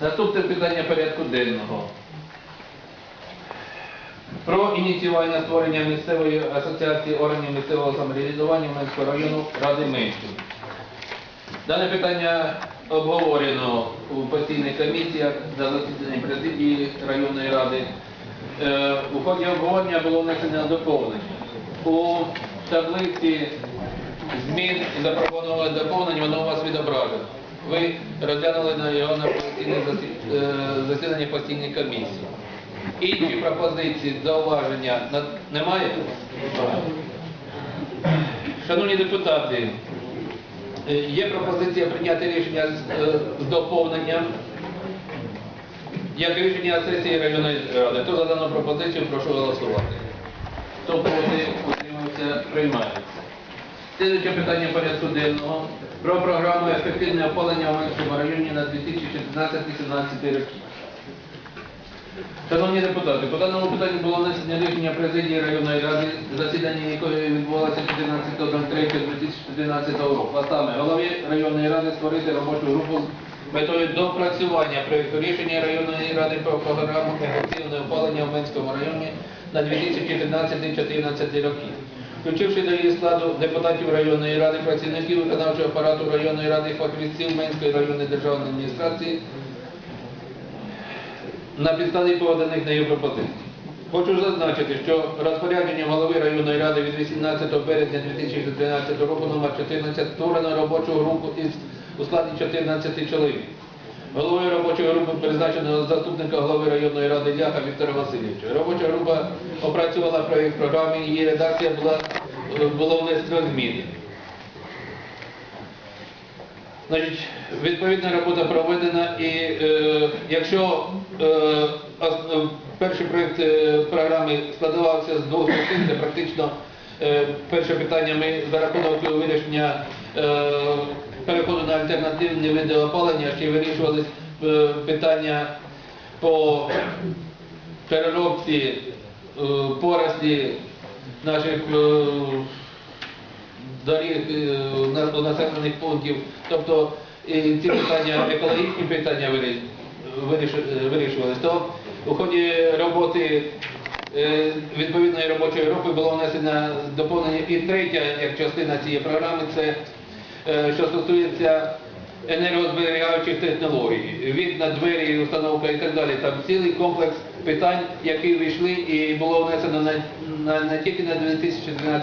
Наступне питання порядку денного. Про ініціювання створення місцевої асоціації органів місцевого самоврядування Менського району Ради Меншин. Дане питання обговорено у постійних комісіях за засіданням президії районної ради. Е, У ході обговорення було внесено доповнення. У таблиці змін і запропонованих доповнень воно у вас відображено. Ви розглянули на його на е, засідання постійної комісії. Інші пропозиції, зауваження немає? Шановні депутати, е, є пропозиція прийняти рішення з, е, доповненням. Як рішення сесії районної ради. Хто за дану пропозицію, прошу голосувати. Хто проти, утримався, приймається. Слідуюче питання порядку денного про програму ефективне опалення в Менському районі на 2016-2017 роки. Шановні депутати, по даному питанню було внесення рішення президії районної ради, засідання якої відбувалося 14.03.2014 року. А саме голові районної ради створити робочу групу з метою допрацювання проєкту рішення районної ради про програму ефективне опалення в Менському районі на 2013-2014 роки. Включивши до її складу депутатів районної ради, працівників виконавчого апарату районної ради, фахівців Менської районної державної адміністрації, на підставі поданих нею пропозицій. Хочу зазначити, що розпорядження голови районної ради від 18 березня 2013 року номер 14 створено робочу групу із у складі 14 чоловік. Головою робочої групи призначено заступника голови районної ради Ляха Віктора Васильовича. Робоча група опрацювала проєкт програми, її редакція була, було внесено зміни. Значить, відповідна робота проведена і е, якщо е, е, перший проєкт е, програми складавався з двох частин, це практично е, перше питання ми за рахунок вирішення е, переходу на альтернативні види опалення, ще вирішувались е, питання по переробці е, порослі наших е, доріг до населених пунктів. Тобто ці питання, екологічні питання вирі- виріш- вирішувалися. То у ході роботи відповідної робочої групи було внесено доповнення і третя як частина цієї програми, це що стосується енергозберігаючих технологій, вікна, двері, установка і так далі. Там цілий комплекс питань, які вийшли і було внесено на, на, не тільки на 2013-2014,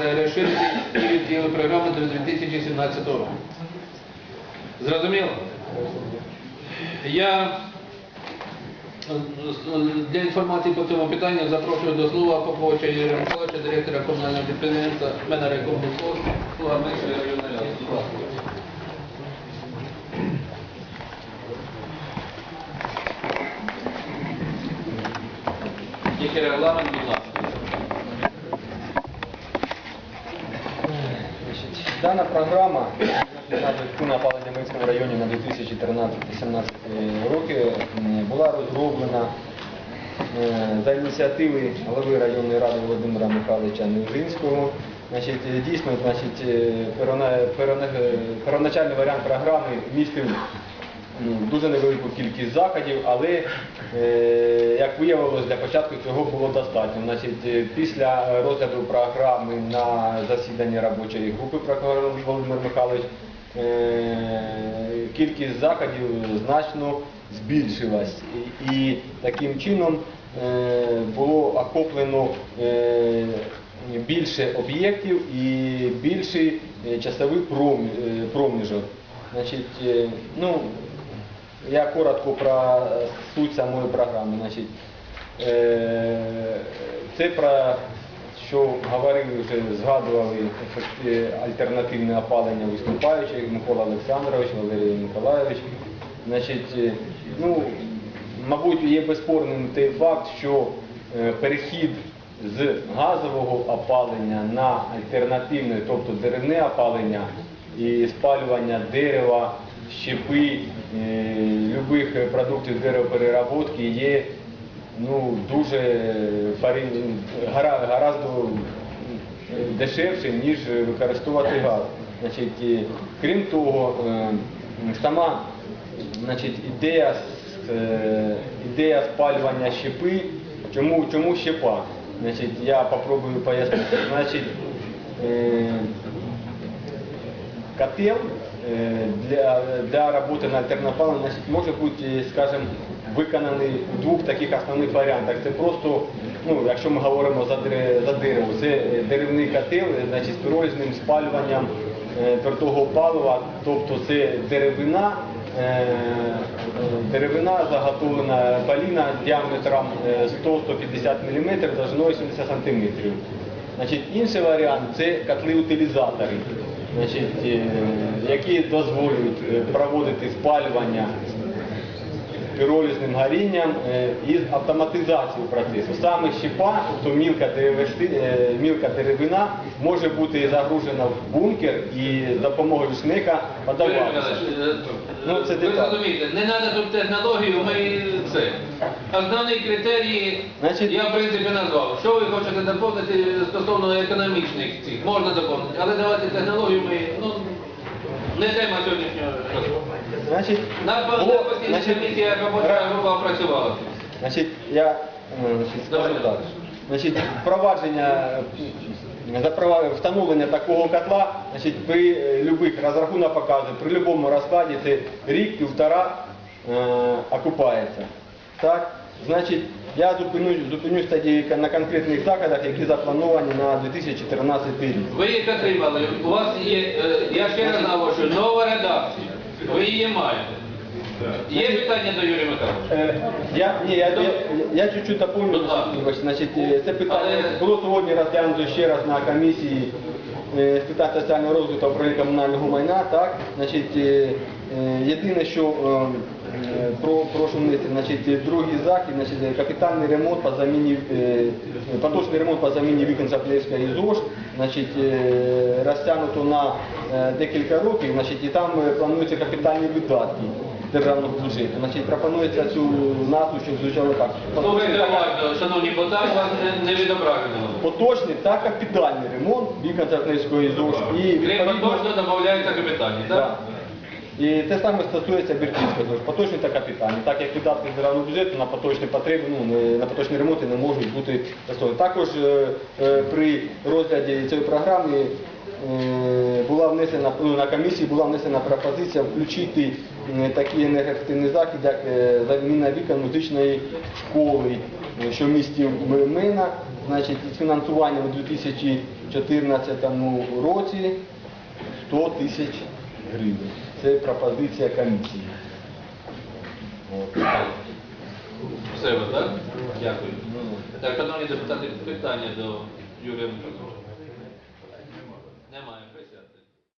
а розширити і відділи програми до 2017 року. Зрозуміло? Я е, для інформації по цьому питанню запрошую до слова Поповича Юрія Миколаївича, директора комунального підприємства Менарекомбусов, слуга Менської районної ради. Тільки регламент, будь ласка. Дана програма на опалення Минському районі на 2013-2017 роки була розроблена е, за ініціативи голови районної ради Володимира Михайловича Невжинського. Значить, е, дійсно, значить, е, первона- первона- е, первоначальний варіант програми містив ну, дуже невелику кількість заходів, але е, як виявилось, для початку цього було достатньо. Значить, е, після розгляду програми на засіданні робочої групи прокурор Володимир Михайлович, е, кількість заходів значно збільшилась. І, таким чином е, було охоплено е, більше об'єктів і більший е, часовий е, проміжок. Значить, е, ну, я коротко про е, суть самої програми. Значить, е, це про що говорили вже, згадували альтернативне опалення виступаючих Микола Олександрович, Валерій Миколайович. Значить, е, ну, мабуть, є безспорним той факт, що е, перехід з газового опалення на альтернативне, тобто деревне опалення і спалювання дерева, щепи, е, любих продуктів деревопереработки є ну, дуже парі- гара- гораздо дешевше, ніж використовувати газ. Значить, крім того, е, сама значить, ідея, е, ідея спалювання щепи. Чому, чому щепа? Значить, я попробую пояснити. Значить, е, котел для, для роботи на значить, може бути, скажімо, виконаний в двох таких основних варіантах. Це просто, ну, якщо ми говоримо за, за дерево, це деревний котел значить, з піролізним спалюванням е, твердого палива, тобто це деревина, е, е, деревина заготовлена баліна діаметром е, 100-150 мм, довжиною 70 см. Значить, інший варіант це котли-утилізатори, які дозволюють проводити спалювання піролізним горінням е, і автоматизацію процесу. Саме щепа, тобто мілка, деревести- е, мілка деревина, може бути загружена в бункер і за допомогою Юрій подаватися. Е, Ну, це ви деталь. розумієте, не треба тут технологію, ми це. Основні критерії Значить- я в принципі назвав. Що ви хочете доповнити стосовно економічних цих? Можна доповнити, але давайте технологію ми, ну, не тема сьогоднішнього. Значить, На було- базі постійна значить, комісія робоча група працювала. Значить, я е, значить, скажу Давайте. так. Значить, впровадження е, встановлення такого котла, значить, при е, любих розрахунок показує, при будь-якому розкладі це рік-півтора е, окупається. Так? Значить, я зупинюсь, зупинюсь тоді на конкретних заходах, які заплановані на 2014 рік. Ви їх отримали. У вас є, е, я ще раз наголошую, нова редакція. Ви її маєте. Є питання до Юрія Михайловича? Е, Я, ні, я, я, я чуть-чуть доповню. Будь ласка. Вибачте, Значить, е, це питання Але- було сьогодні розглянуто ще раз на комісії е, з питань соціального розвитку управління комунального майна. Так? Значить, е, е, єдине, що е, прошу внести, значить, е, другий захід, значить, е, капітальний ремонт по заміні, е, поточний ремонт по заміні вікон Заплевська і ЗОЖ, значить, е, розтягнуто на е, декілька років, значить, і там е, плануються капітальні видатки державного бюджету. Значить, пропонується цю назву, щоб звучало так. Слухайте уважно, шановні, так вас не, не відображено. Поточний та капітальний ремонт вікон Церкневської ЗОЖ. І відповідно, точно додається капітальні, да. І те саме стосується Бірківської ЗОЖ. Поточний та капітальний. Так як видатки з державного бюджету на поточні потреби, ну, на поточні ремонти не можуть бути розтягнуті. Також е, е, при розгляді цієї програми е, була внесена ну, на комісії була внесена пропозиція включити е, такий енергоефективний захід, як е, заміна вікон музичної школи, е, що в місті Мина, значить, з фінансуванням у 2014 році 100 тисяч гривень. Це пропозиція комісії. Все, так? Дякую. Так, шановні депутати, питання до Юрія Михайловича.